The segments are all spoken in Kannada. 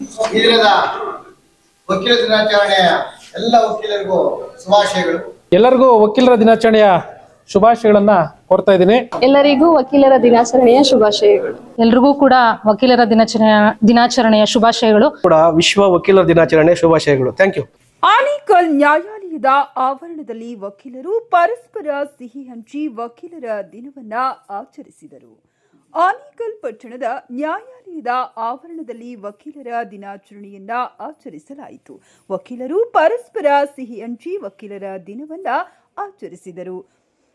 ಈ ದಿನದ ವಕೀಲ ದಿನಾಚರಣೆಯ ಎಲ್ಲ ವಕೀಲರಿಗೂ ಶುಭಾಶಯಗಳು. ಎಲ್ಲರಿಗೂ ವಕೀಲರ ದಿನಾಚರಣೆಯ ಶುಭಾಶಯಗಳನ್ನ ಕೋರ್ತಾ ಇದ್ದೀನಿ. ಎಲ್ಲರಿಗೂ ವಕೀಲರ ದಿನಾಚರಣೆಯ ಶುಭಾಶಯಗಳು. ಎಲ್ರಿಗೂ ಕೂಡ ವಕೀಲರ ದಿನಾಚರಣೆಯ ದಿನಾಚರಣೆಯ ಶುಭಾಶಯಗಳು. ಕೂಡ ವಿಶ್ವ ವಕೀಲರ ದಿನಾಚರಣೆ ಶುಭಾಶಯಗಳು. ಥ್ಯಾಂಕ್ ಯು ಆನೇಕಲ್ ನ್ಯಾಯಾಲಯದ ಆವರಣದಲ್ಲಿ ವಕೀಲರು ಪರಸ್ಪರ ಸಿಹಿ ಹಂಚಿ ವಕೀಲರ ದಿನವನ್ನ ಆಚರಿಸಿದರು. ಆನೇಕಲ್ ಪಟ್ಟಣದ ನ್ಯಾಯಾಲಯದ ಆವರಣದಲ್ಲಿ ವಕೀಲರ ದಿನಾಚರಣೆಯನ್ನ ಆಚರಿಸಲಾಯಿತು. ವಕೀಲರು ಪರಸ್ಪರ ಸಿಹಿ ಹಂಚಿ ವಕೀಲರ ದಿನವನ್ನ ಆಚರಿಸಿದರು.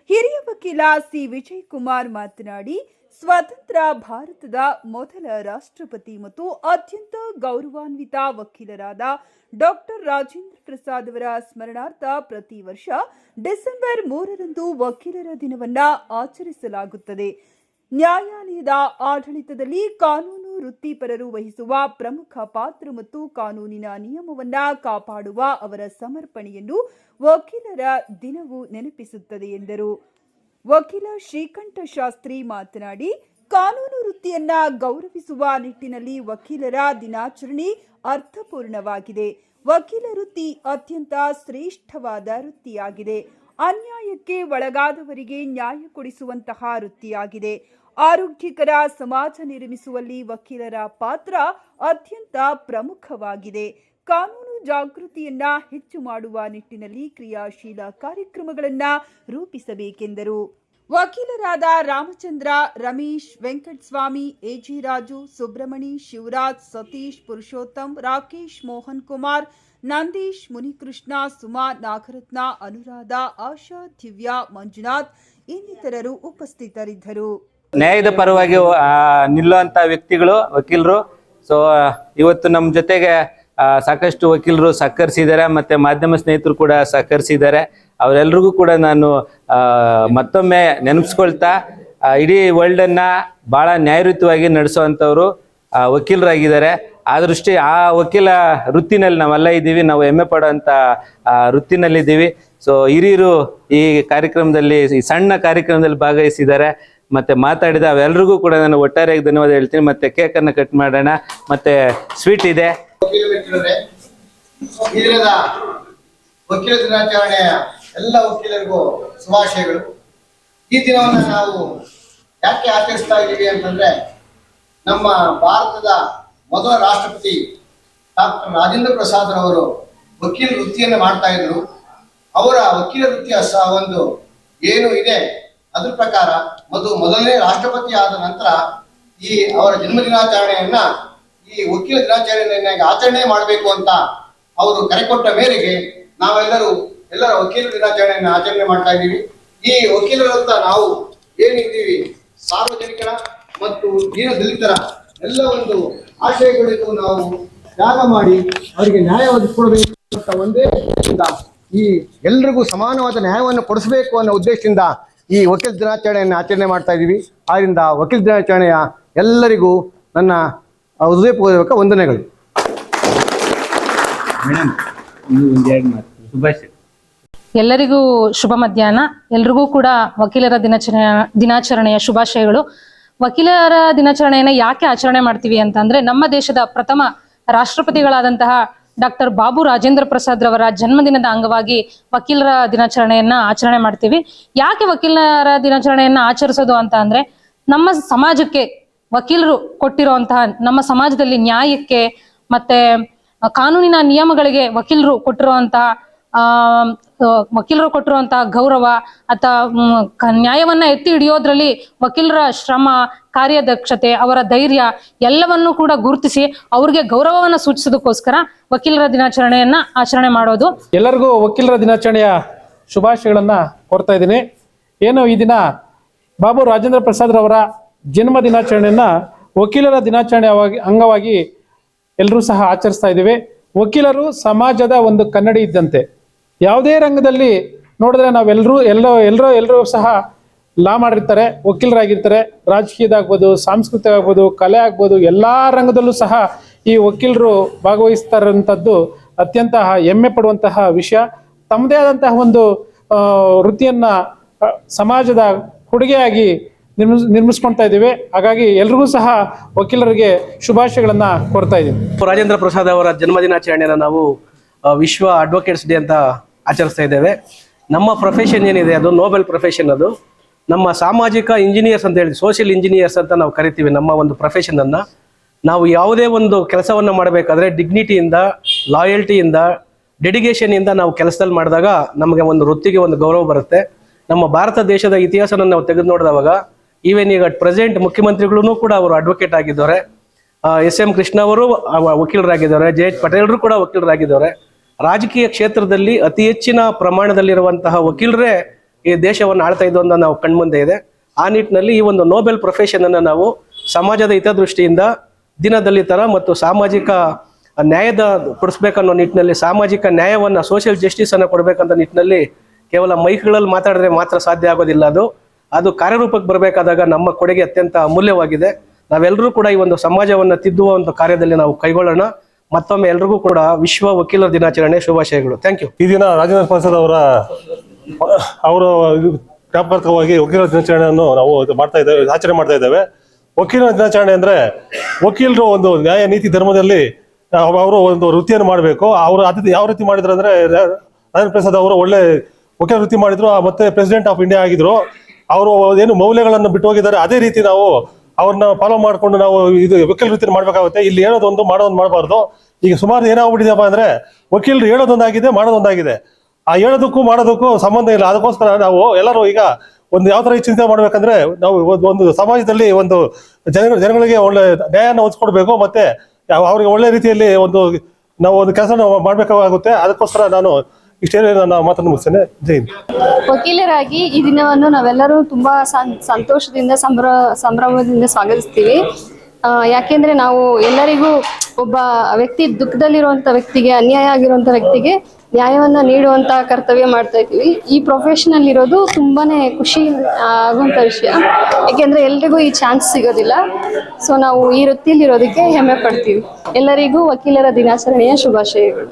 ಹಿರಿಯ ವಕೀಲ ಸಿ. ವಿಜಯ್ ಕುಮಾರ್ ಮಾತನಾಡಿ, ಸ್ವತಂತ್ರ ಭಾರತದ ಮೊದಲ ರಾಷ್ಟ್ರಪತಿ ಮತ್ತು ಅತ್ಯಂತ ಗೌರವಾನ್ವಿತ ವಕೀಲರಾದ ಡಾಕ್ಟರ್ ರಾಜೇಂದ್ರ ಪ್ರಸಾದ್ ಅವರ ಸ್ಮರಣಾರ್ಥ ಪ್ರತಿ ವರ್ಷ ಡಿಸೆಂಬರ್ ಮೂರರಂದು ವಕೀಲರ ದಿನವನ್ನ ಆಚರಿಸಲಾಗುತ್ತದೆ. ನ್ಯಾಯಾಲಯದ ಆಡಳಿತದಲ್ಲಿ ಕಾನೂನು ವೃತ್ತಿಪರರು ವಹಿಸುವ ಪ್ರಮುಖ ಪಾತ್ರ ಮತ್ತು ಕಾನೂನಿನ ನಿಯಮವನ್ನ ಕಾಪಾಡುವ ಅವರ ಸಮರ್ಪಣೆಯನ್ನು ವಕೀಲರ ದಿನವು ನೆನಪಿಸುತ್ತದೆ ಎಂದರು. ವಕೀಲ ಶ್ರೀಕಂಠ ಶಾಸ್ತ್ರಿ ಮಾತನಾಡಿ, ಕಾನೂನು ವೃತ್ತಿಯನ್ನ ಗೌರವಿಸುವ ನಿಟ್ಟಿನಲ್ಲಿ ವಕೀಲರ ದಿನಾಚರಣೆ ಅರ್ಥಪೂರ್ಣವಾಗಿದೆ. ವಕೀಲ ವೃತ್ತಿ ಅತ್ಯಂತ ಶ್ರೇಷ್ಠವಾದ ವೃತ್ತಿಯಾಗಿದೆ. ಅನ್ಯಾಯಕ್ಕೆ ಒಳಗಾದವರಿಗೆ ನ್ಯಾಯ ಕೊಡಿಸುವಂತಹ ವೃತ್ತಿಯಾಗಿದೆ. ಆರೋಗ್ಯಕರ ಸಮಾಜ ನಿರ್ಮಿಸುವಲ್ಲಿ ವಕೀಲರ ಪಾತ್ರ ಅತ್ಯಂತ ಪ್ರಮುಖವಾಗಿದೆ. ಕಾನೂನು ಜಾಗೃತಿಯನ್ನ ಹೆಚ್ಚು ಮಾಡುವ ನಿಟ್ಟಿನಲ್ಲಿ ಕ್ರಿಯಾಶೀಲ ಕಾರ್ಯಕ್ರಮಗಳನ್ನ ರೂಪಿಸಬೇಕೆಂದರು. ವಕೀಲರಾದ ರಾಮಚಂದ್ರ, ರಮೇಶ್, ವೆಂಕಟಸ್ವಾಮಿ, ಎಜಿ ರಾಜು ಸುಬ್ರಮಣಿ ಶಿವರಾಜ್, ಸತೀಶ್, ಪುರುಷೋತ್ತಮ್, ರಾಕೇಶ್, ಮೋಹನ್ ಕುಮಾರ್, ನಂದೀಶ್, ಮುನಿಕೃಷ್ಣ, ಸುಮಾ, ನಾಗರತ್ನ, ಅನುರಾಧ, ಆಶಾ, ದಿವ್ಯಾ, ಮಂಜುನಾಥ್ ಇನ್ನಿತರರು ಉಪಸ್ಥಿತರಿದ್ದರು. ನ್ಯಾಯದ ಪರವಾಗಿ ನಿಲ್ಲುವಂತ ವ್ಯಕ್ತಿಗಳು ವಕೀಲರು. ಸೊ ಇವತ್ತು ನಮ್ಮ ಜೊತೆಗೆ ಸಾಕಷ್ಟು ವಕೀಲರು ಸಹಕರಿಸಿದ್ದಾರೆ ಮತ್ತೆ ಮಾಧ್ಯಮ ಸ್ನೇಹಿತರು ಕೂಡ ಸಹಕರಿಸಿದ್ದಾರೆ. ಅವರೆಲ್ರಿಗೂ ಕೂಡ ನಾನು ಮತ್ತೊಮ್ಮೆ ನೆನಪಿಸ್ಕೊಳ್ತಾ ಇಡೀ ವರ್ಲ್ಡ್ ಅನ್ನ ಬಹಳ ನ್ಯಾಯಯುತವಾಗಿ ನಡೆಸುವಂಥವ್ರು ಆ, ವಕೀಲರಾಗಿದ್ದಾರೆ. ಆ ದೃಷ್ಟಿ ಆ ವಕೀಲ ವೃತ್ತಿನಲ್ಲಿ ನಾವೆಲ್ಲ ಇದ್ದೀವಿ. ನಾವು ಹೆಮ್ಮೆ ಪಡೋಂತ ಆ, ವೃತ್ತಿನಲ್ಲಿದ್ದೀವಿ. ಸೊ ಹಿರಿಯರು ಈ ಕಾರ್ಯಕ್ರಮದಲ್ಲಿ ಈ ಸಣ್ಣ ಕಾರ್ಯಕ್ರಮದಲ್ಲಿ ಭಾಗವಹಿಸಿದ್ದಾರೆ. ಮತ್ತೆ ಮಾತಾಡಿದ ಅವೆಲ್ರಿಗೂ ಕೂಡ ನಾನು ಒಟ್ಟಾರೆಯಾಗಿ ಧನ್ಯವಾದ ಹೇಳ್ತೀನಿ. ಮತ್ತೆ ಕೇಕ್ ಅನ್ನ ಕಟ್ ಮಾಡೋಣ. ಮತ್ತೆ ಸ್ವೀಟ್ ಇದೆ. ವಕೀಲ ದಿನಾಚರಣೆಯ ಎಲ್ಲ ವಕೀಲರಿಗೂ ಶುಭಾಶಯಗಳು. ಈ ದಿನವನ್ನು ನಾವು ಯಾಕೆ ಆಚರಿಸ್ತಾ ಇದ್ದೀವಿ ಅಂತಂದ್ರೆ, ನಮ್ಮ ಭಾರತದ ಮೊದಲ ರಾಷ್ಟ್ರಪತಿ ಡಾಕ್ಟರ್ ರಾಜೇಂದ್ರ ಪ್ರಸಾದ್ ರವರು ವಕೀಲ ವೃತ್ತಿಯನ್ನು ಮಾಡ್ತಾ ಇದ್ರು. ಅವರ ವಕೀಲ ವೃತ್ತಿಯ ಒಂದು ಏನು ಇದೆ ಅದ್ರ ಪ್ರಕಾರ ಮೊದಲು ಮೊದಲನೇ ರಾಷ್ಟ್ರಪತಿ ಆದ ನಂತರ ಈ ಅವರ ಜನ್ಮ ದಿನಾಚರಣೆಯನ್ನ ಈ ವಕೀಲ ದಿನಾಚರಣೆಯನ್ನಾಗಿ ಆಚರಣೆ ಮಾಡಬೇಕು ಅಂತ ಅವರು ಕರೆ ಕೊಟ್ಟ ಮೇರೆಗೆ ನಾವೆಲ್ಲರೂ ಎಲ್ಲರ ವಕೀಲ ದಿನಾಚರಣೆಯನ್ನು ಆಚರಣೆ ಮಾಡ್ತಾ ಇದ್ದೀವಿ. ಈ ವಕೀಲರಂತ ನಾವು ಏನಿದ್ದೀವಿ? ಸಾರ್ವಜನಿಕರ ಮತ್ತು ದೀನ ದಲಿತರ ಎಲ್ಲ ಒಂದು ಆಶಯಗಳಿಗೂ ನಾವು ತ್ಯಾಗ ಮಾಡಿ ಅವರಿಗೆ ನ್ಯಾಯ ಒದಗಿಸ್ಕೊಡ್ಬೇಕು ಅಂತ ಒಂದೇ ಈ ಎಲ್ರಿಗೂ ಸಮಾನವಾದ ನ್ಯಾಯವನ್ನು ಕೊಡಿಸಬೇಕು ಅನ್ನೋ ಉದ್ದೇಶದಿಂದ ಈ ವಕೀಲ ದಿನಾಚರಣೆಯನ್ನು ಆಚರಣೆ ಮಾಡ್ತಾ ಇದ್ದೀವಿ. ಆದ್ದರಿಂದ ವಕೀಲ ದಿನಾಚರಣೆಯ ಎಲ್ಲರಿಗೂ ನನ್ನ ಹೃದಯಪೂರ್ವಕ ವಂದನೆಗಳು. ಮೇಡಮ್ ಒಂದೆರಡು ಮಾತು. ಶುಭಾಶಯ. ಎಲ್ಲರಿಗೂ ಶುಭ ಮಧ್ಯಾಹ್ನ. ಎಲ್ರಿಗೂ ಕೂಡ ವಕೀಲರ ದಿನಾಚರಣೆಯ ದಿನಾಚರಣೆಯ ಶುಭಾಶಯಗಳು. ವಕೀಲರ ದಿನಾಚರಣೆಯನ್ನ ಯಾಕೆ ಆಚರಣೆ ಮಾಡ್ತೀವಿ ಅಂತಂದ್ರೆ ನಮ್ಮ ದೇಶದ ಪ್ರಥಮ ರಾಷ್ಟ್ರಪತಿಗಳಾದಂತಹ ಡಾಕ್ಟರ್ ಬಾಬು ರಾಜೇಂದ್ರ ಪ್ರಸಾದ್ ರವರ ಜನ್ಮದಿನದ ಅಂಗವಾಗಿ ವಕೀಲರ ದಿನಾಚರಣೆಯನ್ನ ಆಚರಣೆ ಮಾಡ್ತೀವಿ. ಯಾಕೆ ವಕೀಲರ ದಿನಾಚರಣೆಯನ್ನ ಆಚರಿಸೋದು ಅಂತ ಅಂದ್ರೆ ನಮ್ಮ ಸಮಾಜಕ್ಕೆ ವಕೀಲರು ಕೊಟ್ಟಿರುವಂತಹ, ನಮ್ಮ ಸಮಾಜದಲ್ಲಿ ನ್ಯಾಯಕ್ಕೆ ಮತ್ತೆ ಕಾನೂನಿನ ನಿಯಮಗಳಿಗೆ ವಕೀಲರು ಕೊಟ್ಟಿರುವಂತಹ, ಆ ವಕೀಲರು ಕೊಟ್ಟಿರುವಂತ ಗೌರವ ಅಥವಾ ನ್ಯಾಯವನ್ನ ಎತ್ತಿ ಹಿಡಿಯೋದ್ರಲ್ಲಿ ವಕೀಲರ ಶ್ರಮ, ಕಾರ್ಯದಕ್ಷತೆ, ಅವರ ಧೈರ್ಯ ಎಲ್ಲವನ್ನು ಕೂಡ ಗುರುತಿಸಿ ಅವ್ರಿಗೆ ಗೌರವವನ್ನ ಸೂಚಿಸೋದಕ್ಕೋಸ್ಕರ ವಕೀಲರ ದಿನಾಚರಣೆಯನ್ನ ಆಚರಣೆ ಮಾಡೋದು. ಎಲ್ಲರಿಗೂ ವಕೀಲರ ದಿನಾಚರಣೆಯ ಶುಭಾಶಯಗಳನ್ನ ಕೋರ್ತಾ ಇದ್ದೀನಿ. ಏನು ಈ ದಿನ ಬಾಬು ರಾಜೇಂದ್ರ ಪ್ರಸಾದ್ ರವರ ಜನ್ಮ ದಿನಾಚರಣೆಯನ್ನ ವಕೀಲರ ದಿನಾಚರಣೆ ಅಂಗವಾಗಿ ಎಲ್ಲರೂ ಸಹ ಆಚರಿಸ್ತಾ ಇದ್ದೀವಿ. ವಕೀಲರು ಸಮಾಜದ ಒಂದು ಕನ್ನಡಿ ಇದ್ದಂತೆ. ಯಾವುದೇ ರಂಗದಲ್ಲಿ ನೋಡಿದ್ರೆ ನಾವೆಲ್ಲರೂ ಎಲ್ಲೋ ಎಲ್ಲರೂ ಎಲ್ಲರೂ ಸಹ ಲಾ ಮಾಡಿರ್ತಾರೆ, ವಕೀಲರಾಗಿರ್ತಾರೆ, ರಾಜಕೀಯದಾಗ್ಬೋದು ಸಾಂಸ್ಕೃತಿಕ ಆಗ್ಬೋದು ಕಲೆ ಆಗ್ಬೋದು, ಎಲ್ಲ ರಂಗದಲ್ಲೂ ಸಹ ಈ ವಕೀಲರು ಭಾಗವಹಿಸ್ತಾರಂಥದ್ದು ಅತ್ಯಂತ ಹೆಮ್ಮೆ ಪಡುವಂತಹ ವಿಷಯ. ತಮ್ಮದೇ ಆದಂತಹ ಒಂದು ವೃತ್ತಿಯನ್ನು ಸಮಾಜದ ಕೊಡುಗೆಯಾಗಿ ನಿರ್ಮಿಸ್, ನಿರ್ಮಿಸ್ಕೊಳ್ತಾ ಇದ್ದೀವಿ. ಹಾಗಾಗಿ ಎಲ್ರಿಗೂ ಸಹ ವಕೀಲರಿಗೆ ಶುಭಾಶಯಗಳನ್ನು ಕೋರ್ತಾ ಇದ್ದೀವಿ ರಾಜೇಂದ್ರ ಪ್ರಸಾದ್ ಅವರ ಜನ್ಮದಿನಾಚರಣೆಯನ್ನು ನಾವು ವಿಶ್ವ ಅಡ್ವೊಕೇಟ್ಸ್ ಡೇ ಅಂತ ಆಚರಿಸ್ತಾ ಇದ್ದೇವೆ. ನಮ್ಮ ಪ್ರೊಫೆಷನ್ ಏನಿದೆ, ಅದು ನೋಬೆಲ್ ಪ್ರೊಫೆಷನ್ ಅದು. ನಮ್ಮ ಸಾಮಾಜಿಕ ಇಂಜಿನಿಯರ್ಸ್ ಅಂತ ಹೇಳಿ ಸೋಷಿಯಲ್ ಇಂಜಿನಿಯರ್ಸ್ ಅಂತ ನಾವು ಕರಿತೀವಿ ನಮ್ಮ ಒಂದು ಪ್ರೊಫೆಷನ್ ಅನ್ನ. ನಾವು ಯಾವುದೇ ಒಂದು ಕೆಲಸವನ್ನು ಮಾಡಬೇಕಾದ್ರೆ ಡಿಗ್ನಿಟಿಯಿಂದ ಲಾಯಲ್ಟಿಯಿಂದ ಡೆಡಿಕೇಶನ್ ಇಂದ ನಾವು ಕೆಲಸದಲ್ಲಿ ಮಾಡಿದಾಗ ನಮಗೆ ಒಂದು ವೃತ್ತಿಗೆ ಒಂದು ಗೌರವ ಬರುತ್ತೆ. ನಮ್ಮ ಭಾರತ ದೇಶದ ಇತಿಹಾಸನ ನಾವು ತೆಗೆದು ನೋಡಿದವಾಗ ಈವನ್ ಈಗ ಪ್ರೆಸೆಂಟ್ ಮುಖ್ಯಮಂತ್ರಿಗಳೂ ಕೂಡ ಅವರು ಅಡ್ವೊಕೇಟ್ ಆಗಿದ್ದಾರೆ. ಎಸ್ ಎಂ ಕೃಷ್ಣ ಅವರು ಅವ- ವಕೀಲರಾಗಿದ್ದಾರೆ, ಜೆ ಎಚ್ ಪಟೇಲ್ರು ಕೂಡ ವಕೀಲರಾಗಿದ್ದಾರೆ. ರಾಜಕೀಯ ಕ್ಷೇತ್ರದಲ್ಲಿ ಅತಿ ಹೆಚ್ಚಿನ ಪ್ರಮಾಣದಲ್ಲಿರುವಂತಹ ವಕೀಲರೇ ಈ ದೇಶವನ್ನು ಆಳ್ತಾ ಇದ್ದು ಅಂತ ನಾವು ಕಣ್ಮುಂದೆ ಇದೆ. ಆ ನಿಟ್ಟಿನಲ್ಲಿ ಈ ಒಂದು ನೋಬೆಲ್ ಪ್ರೊಫೆಷನ್ ಅನ್ನು ನಾವು ಸಮಾಜದ ಹಿತದೃಷ್ಟಿಯಿಂದ ದಿನದಲಿತರ ಮತ್ತು ಸಾಮಾಜಿಕ ನ್ಯಾಯದ ಕೊಡಿಸ್ಬೇಕನ್ನೋ ನಿಟ್ಟಿನಲ್ಲಿ ಸಾಮಾಜಿಕ ನ್ಯಾಯವನ್ನು ಸೋಷಿಯಲ್ ಜಸ್ಟಿಸ್ ಅನ್ನು ಕೊಡಬೇಕಂತ ನಿಟ್ಟಿನಲ್ಲಿ ಕೇವಲ ಮೈಕ್ಗಳಲ್ಲಿ ಮಾತಾಡಿದ್ರೆ ಮಾತ್ರ ಸಾಧ್ಯ ಆಗೋದಿಲ್ಲ ಅದು. ಅದು ಕಾರ್ಯರೂಪಕ್ಕೆ ಬರಬೇಕಾದಾಗ ನಮ್ಮ ಕೊಡುಗೆ ಅತ್ಯಂತ ಅಮೂಲ್ಯವಾಗಿದೆ. ನಾವೆಲ್ಲರೂ ಕೂಡ ಈ ಒಂದು ಸಮಾಜವನ್ನು ತಿದ್ದುವ ಒಂದು ಕಾರ್ಯದಲ್ಲಿ ನಾವು ಕೈಗೊಳ್ಳೋಣ. ಮತ್ತೊಮ್ಮೆ ಎಲ್ರಿಗೂ ಕೂಡ ವಿಶ್ವ ವಕೀಲರ ದಿನಾಚರಣೆ ಶುಭಾಶಯಗಳು. ಥ್ಯಾಂಕ್ ಯು ಈ ದಿನ ರಾಜೇಂದ್ರ ಪ್ರಸಾದ್ ಅವರ ಅವರ ವ್ಯಾಪಾರಕವಾಗಿ ವಕೀಲರ ದಿನಾಚರಣೆಯನ್ನು ನಾವು ಮಾಡ್ತಾ ಇದ್ದೇವೆ, ಆಚರಣೆ ಮಾಡ್ತಾ ಇದ್ದೇವೆ. ವಕೀಲರ ದಿನಾಚರಣೆ ಅಂದ್ರೆ ವಕೀಲರು ಒಂದು ನ್ಯಾಯ, ನೀತಿ, ಧರ್ಮದಲ್ಲಿ ಅವರು ಒಂದು ವೃತ್ತಿಯನ್ನು ಮಾಡಬೇಕು. ಅವರು ಅದು ಯಾವ ರೀತಿ ಮಾಡಿದ್ರು ಅಂದ್ರೆ ರಾಜೇಂದ್ರ ಪ್ರಸಾದ್ ಅವರು ಒಳ್ಳೆ ವಕೀಲ ವೃತ್ತಿ ಮಾಡಿದ್ರು. ಮತ್ತೆ ಪ್ರೆಸಿಡೆಂಟ್ ಆಫ್ ಇಂಡಿಯಾ ಆಗಿದ್ರು. ಅವರು ಏನು ಮೌಲ್ಯಗಳನ್ನು ಬಿಟ್ಟು ಹೋಗಿದ್ದಾರೆ, ಅದೇ ರೀತಿ ನಾವು ಅವ್ರನ್ನ ಫಾಲೋ ಮಾಡ್ಕೊಂಡು ನಾವು ಇದು ವಕೀಲ ವೃತ್ತಿ ಮಾಡ್ಬೇಕಾಗುತ್ತೆ. ಇಲ್ಲಿ ಹೇಳೋದೊಂದು, ಮಾಡೋದೊಂದು ಮಾಡಬಾರ್ದು. ಈಗ ಸುಮಾರು ಏನಾಗ್ಬಿಟ್ಟಿದೆಯಪ್ಪ ಅಂದ್ರೆ ವಕೀಲರು ಹೇಳೋದೊಂದಾಗಿದೆ, ಮಾಡೋದೊಂದಾಗಿದೆ. ಆ ಹೇಳೋದಕ್ಕೂ ಮಾಡೋದಕ್ಕೂ ಸಂಬಂಧ ಇಲ್ಲ. ಅದಕ್ಕೋಸ್ಕರ ನಾವು ಎಲ್ಲರೂ ಈಗ ಒಂದು ಯಾವ ತರ ಚಿಂತೆ ಮಾಡ್ಬೇಕಂದ್ರೆ ನಾವು ಒಂದು- ಸಮಾಜದಲ್ಲಿ ಒಂದು ಜನಗಳು ಜನಗಳಿಗೆ ಒಳ್ಳೆ ನ್ಯಾಯನ ಒದಗಿಸ್ಕೊಡ್ಬೇಕು ಮತ್ತೆ ಅವ್ರಿಗೆ ಒಳ್ಳೆ ರೀತಿಯಲ್ಲಿ ಒಂದು ನಾವು ಒಂದು ಕೆಲಸ ಮಾಡ್ಬೇಕಾಗುತ್ತೆ. ಅದಕ್ಕೋಸ್ಕರ ನಾನು ಇಷ್ಟೇ ನನ್ನ ಮಾತನ್ನು ಜೈ ವಕೀಲರಾಗಿ ಈ ದಿನವನ್ನು ನಾವೆಲ್ಲರೂ ತುಂಬಾ ಸಂತೋಷದಿಂದ, ಸಂಭ್ರ, ಸಂಭ್ರಮದಿಂದ ಸ್ವಾಗತಿಸ್ತೀವಿ. ಯಾಕೆಂದ್ರೆ ನಾವು ಎಲ್ಲರಿಗೂ ಒಬ್ಬ ವ್ಯಕ್ತಿ ದುಃಖದಲ್ಲಿರುವಂತ ವ್ಯಕ್ತಿಗೆ, ಅನ್ಯಾಯ ಆಗಿರುವಂತ ವ್ಯಕ್ತಿಗೆ ನ್ಯಾಯವನ್ನ ನೀಡುವಂತ ಕರ್ತವ್ಯ ಮಾಡ್ತಾ ಇದ್ದೀವಿ. ಈ ಪ್ರೊಫೆಷನಲ್ ಇರೋದು ತುಂಬಾನೇ ಖುಷಿ ಆಗುವಂತ ವಿಷಯ. ಯಾಕೆಂದ್ರೆ ಎಲ್ರಿಗೂ ಈ ಚಾನ್ಸ್ ಸಿಗೋದಿಲ್ಲ. ಸೊ ನಾವು ಈ ವೃತ್ತಿಯಲ್ಲಿರೋದಕ್ಕೆ ಹೆಮ್ಮೆ ಪಡ್ತೀವಿ. ಎಲ್ಲರಿಗೂ ವಕೀಲರ ದಿನಾಚರಣೆಯ ಶುಭಾಶಯಗಳು.